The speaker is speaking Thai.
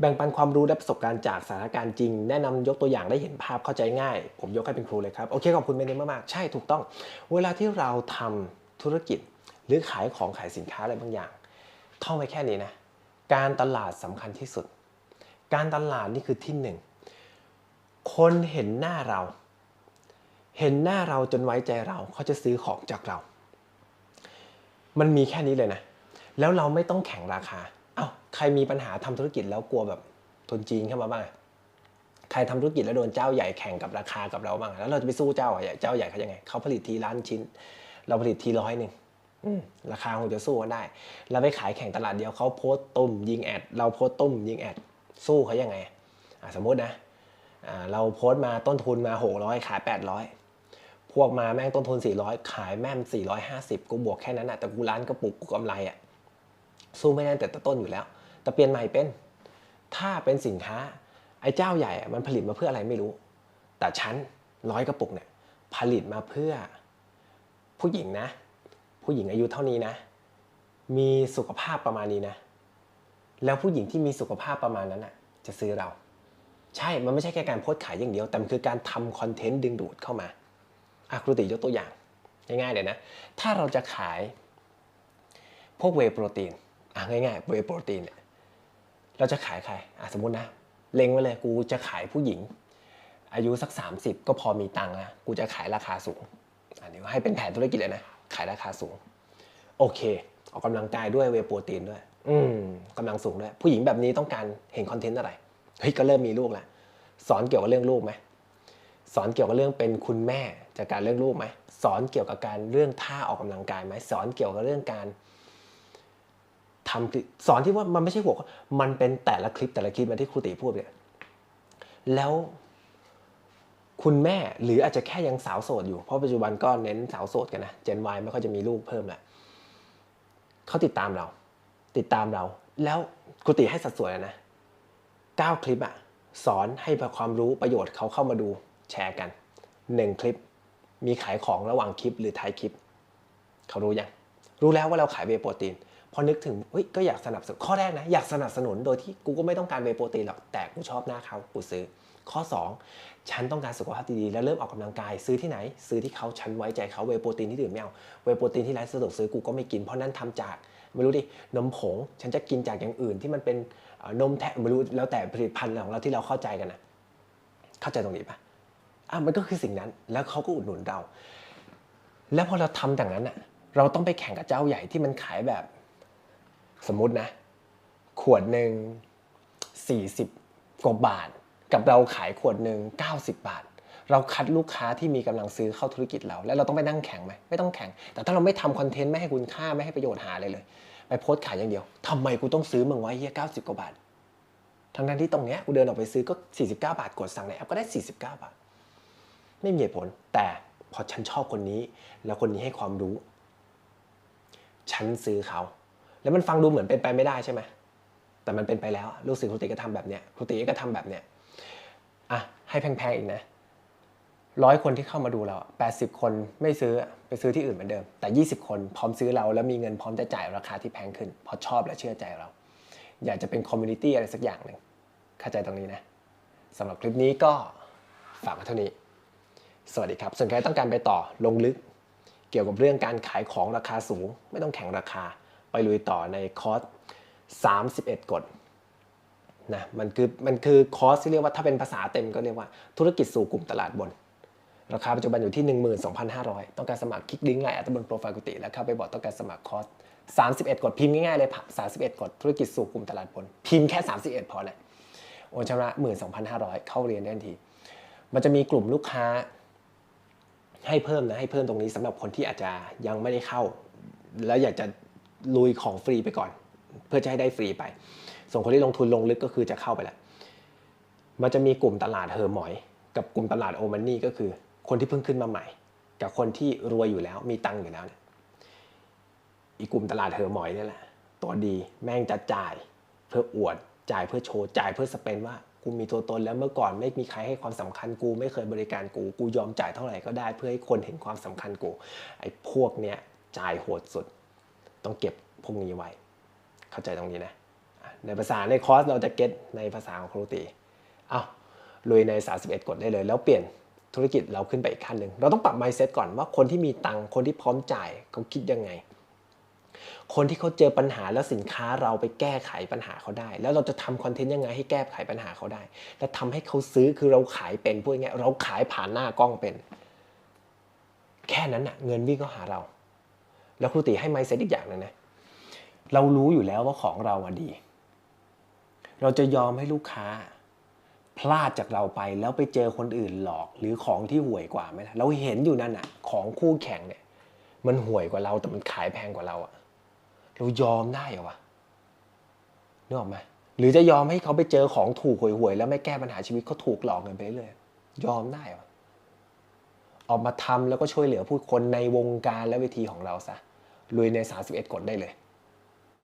แบ่งปันความรู้และประสบการณ์จากสถานการณ์จริง แนะนำยกตัวอย่างได้เห็นภาพเข้าใจง่าย ผมยกให้เป็นครูเลยครับ โอเคขอบคุณเมนมากๆ ใช่ถูกต้อง เวลาที่เราทำธุรกิจ หรือขายของขายสินค้าอะไรบางอย่าง ท่องไว้แค่นี้นะ การตลาดสำคัญที่สุด การตลาดนี่คือที่หนึ่งคนเห็นหน้าเรา เห็นหน้าเราจนไว้ใจเราเขาจะซื้อของจากเรา มันมีแค่นี้เลยนะ แล้วเราไม่ต้องแข่งราคา อ้าใครมีปัญหาทำธุรกิจแล้วกลัวแบบทุนจีนเข้ามาบ้างใครทำธุรกิจแล้วโดนเจ้าใหญ่แข่งกับราคากับเราบ้างแล้วเราจะไปสู้เจ้าใหญ่เจ้าใหญ่เขายังไงเขาผลิตทีล้านชิ้น เราผลิตทีร้อยหนึ่งราคาคงจะสู้กันได้ เราไปขายแข่งตลาดเดียวเขาโพสต์ตุ้มยิงแอดเราโพสต์ตุ้มยิงแอดสู้เขายังไงสมมุตินะเราโพสต์มาต้นทุนมาหกร้อยขายแปดร้อยพวกมาแม่งต้นทุน 400 ขายแม่ง450 กูบวกแค่นั้นอะแต่กูร้านกระปุกกูกำไรอะ สู้ไม่ได้แต่ต้นอยู่แล้ว แต่เปลี่ยนใหม่เป็น ถ้าเป็นสินค้าไอ้เจ้าใหญ่มันผลิตมาเพื่ออะไรไม่รู้ แต่ฉันร้อยกระปุกเนี่ยผลิตมาเพื่อ ผู้หญิงนะ ผู้หญิงอายุเท่านี้นะ มีสุขภาพประมาณนี้นะ แล้วผู้หญิงที่มีสุขภาพประมาณนั้นอะจะซื้อเรา ใช่ มันไม่ใช่แค่การโพสขายอย่างเดียว แต่มันคือการทำคอนเทนต์ดึงดูดเข้ามาอะครูติยกตัวอย่างง่ายๆเลยนะ ถ้าเราจะขายพวกเวโปรตีน อะง่ายๆเวโปรตีนเนี่ยเราจะขายใครอะสมมตินะ เล็งไว้เลยกูจะขายผู้หญิง อายุสัก 30 ก็พอมีตังค์นะกูจะขายราคาสูง อันนี้ให้เป็นแผนธุรกิจเลยนะ ขายราคาสูง โอเค ออกกำลังกายด้วยเวโปรตีนด้วย อืมกำลังสูงด้วย ผู้หญิงแบบนี้ต้องการเห็นคอนเทนต์อะไรเฮ้ยก็เริ่มมีลูกแล้วสอนเกี่ยวกับเรื่องลูกไหมสอนเกี่ยวกับเรื่องเป็นคุณแม่จากการเรื่องลูกไหมสอนเกี่ยวกับการเรื่องท่าออกกำลังกายไหมสอนเกี่ยวกับเรื่องการ ทำสอนที่ว่ามันไม่ใช่หัวมันเป็นแต่ละคลิปแต่ละคลิปมาที่ครูติพูดเนี่ยแล้วคุณแม่หรืออาจจะแค่ยังสาวโสดอยู่ เพราะปัจจุบันก็เน้นสาวโสดกันนะเจน Y ไม่ค่อยจะมีลูกเพิ่มแหละเขาติดตามเรา ติดตามเรา แล้วครูติให้สัดส่วนนะเก้าคลิปอะสอนให้ความรู้ประโยชน์เขาเข้ามาดูแชร์กันหนึ่งคลิป มีขายของระหว่างคลิปหรือท้ายคลิป เขารู้ยังรู้แล้วว่าเราขายเวโปรตีน พอนึกถึงเฮ้ยก็อยากสนับสนุนข้อแรกนะอยากสนับสนุนโดยที่กูก็ไม่ต้องการเวโปรตีนหรอกแต่กูชอบหน้าเขากูซื้อ ข้อ 2 ฉันต้องการสุขภาพดีๆแล้วเริ่มออกกำลังกายซื้อที่ไหน ซื้อที่เขาฉันไว้ใจเขาเวโปรตีนที่ดื่มไม่เอาเวโปรตีนที่ร้านสะดวกซื้อกูก็ไม่กินเพราะนั่นทำจากไม่รู้ดินมผงฉันจะกินจากอย่างอื่นที่มันเป็นนมแทะไม่รู้แล้วแต่ผลิตภัณฑ์ของเราที่เราเข้าใจกันนะเข้าใจตรงนี้ปะอะมันก็คือสิ่งนั้นแล้วเขาก็อุดหนุนเรา แล้วพอเราทำอย่างนั้นอะเราต้องไปแข่งกับเจ้าใหญ่ที่มันขายแบบ สมมุตินะ ขวดหนึ่ง40 กว่าบาท กับเราขายขวดหนึ่ง90 บาท เราคัดลูกค้าที่มีกำลังซื้อเข้าธุรกิจเรา แล้วเราต้องไปนั่งแข่งไหมไม่ต้องแข่ง แต่ถ้าเราไม่ทำคอนเทนต์ไม่ให้คุณค่าไม่ให้ประโยชน์หาเลยเลย ไปโพสต์ขายอย่างเดียวทำไมกูต้องซื้อมึงไว้เฮีย90กว่าบาททั้งนั้นที่ตรงเนี้ยกูเดินออกไปซื้อก็ 49 บาทกดสั่งในแอปก็ได้ 49 บาท ไม่มีเหตุผล แต่พอฉันชอบคนนี้ แล้วคนนี้ให้ความรู้ ฉันซื้อเขา แล้วมันฟังดูเหมือนเป็นไปไม่ได้ใช่ไหมแต่มันเป็นไปแล้วลูกศิษย์ครูติก็ทำแบบเนี้ยครูติก็ทำแบบเนี้ยอะให้แพงๆอีกนะร้อยคนที่เข้ามาดูเราแปดสิบคนไม่ซื้อไปซื้อที่อื่นเหมือนเดิม แต่ยี่สิบคนพร้อมซื้อเราแล้วมีเงินพร้อมจะจ่ายราคาที่แพงขึ้นเพราะชอบและเชื่อใจเรา อยากจะเป็นคอมมูนิตี้อะไรสักอย่างหนึ่งเข้าใจตรงนี้นะสำหรับคลิปนี้ก็ฝากไว้เท่านี้ สวัสดีครับ ส่วนใครต้องการไปต่อลงลึก เกี่ยวกับเรื่องการขายของราคาสูง ไม่ต้องแข่งราคา ไปลุยต่อในคอร์ส31 กฎนะมันคือมันคือคอร์สที่เรียกว่าถ้าเป็นภาษาเต็มก็เรียกว่าธุรกิจสู่กลุ่มตลาดบน ราคาปัจจุบันอยู่ที่ 12,500 ต้องการสมัครคลิกลิงก์ไลน์อัตบนโปรไฟล์กุฏิแล้วเข้าไปบอกต้องการสมัครคอร์ส31กฎพิมพ์ง่ายๆเลย31กฎธุรกิจสู่กลุ่มตลาดบน พิมพ์แค่ 31 พอเลยโอนชำระ 12,500 เข้าเรียนได้ทันที มันจะมีกลุ่มลูกค้าให้เพิ่มนะให้เพิ่มตรงนี้สำหรับคนที่อาจจะยังไม่ได้เข้า แล้วอยากจะ ลุยของฟรีไปก่อน เพื่อจะให้ได้ฟรีไป ส่วนคนที่ลงทุนลงลึกก็คือจะเข้าไปแล้ว มันจะมีกลุ่มตลาดเฮอร์หมอย กับกลุ่มตลาดโอมันนี่ก็คือ คนที่เพิ่งขึ้นมาใหม่ กับคนที่รวยอยู่แล้วมีตังค์อยู่แล้วเนี่ยอีกกลุ่มตลาดเฮอร์หมอยนี่แหละตัวดีแม่งจะจ่ายเพื่ออวดจ่ายเพื่อโชว์จ่ายเพื่อสเปนว่ากูมีตัวตนแล้วเมื่อก่อนไม่มีใครให้ความสำคัญกู ไม่เคยบริการกู กูยอมจ่ายเท่าไหร่ก็ได้เพื่อให้คนเห็นความสำคัญกูไอ้พวกเนี้ยจ่ายโหดสุด ต้องเก็บพวกนี้ไว้ เข้าใจตรงนี้นะ ในภาษาในคอร์สเราจะเก็ตในภาษาของครูตี เอาลุยใน 31กฎได้เลย แล้วเปลี่ยนธุรกิจเราขึ้นไปอีกขั้นหนึ่ง เราต้องปรับ mindset ก่อนว่าคนที่มีตังค์คนที่พร้อมจ่ายเขาคิดยังไง คนที่เขาเจอปัญหาแล้วสินค้าเราไปแก้ไขปัญหาเขาได้ แล้วเราจะทำคอนเทนต์ยังไงให้แก้ไขปัญหาเขาได้ และทำให้เขาซื้อคือเราขายเป็นพูดง่ายเราขายผ่านหน้ากล้องเป็น แค่นั้นน่ะเงินวิ่งเข้าหาเรา แล้วครูตีให้ mindset อีกอย่างหนึงนะเรารู้อยู่แล้วว่าของเราอะดี เราจะยอมให้ลูกค้า พลาดจากเราไปแล้วไปเจอคนอื่นหลอก หรือของที่ห่วยกว่าไหมเราเห็นอยู่นั่นอะของคู่แข่งเนี่ย มันห่วยกว่าเราแต่มันขายแพงกว่าเราอะเรายอมได้เหรอวะนึกออกไหมหรือจะยอมให้เขาไปเจอของถูกห่วยๆแล้วไม่แก้ปัญหาชีวิตเขาถูกหลอกเงินไปเรื่อยยอมได้เหรอออกมาทำแล้วก็ช่วยเหลือผู้คนในวงการและเวทีของเราซะ ลุยใน 31 กฎได้เลย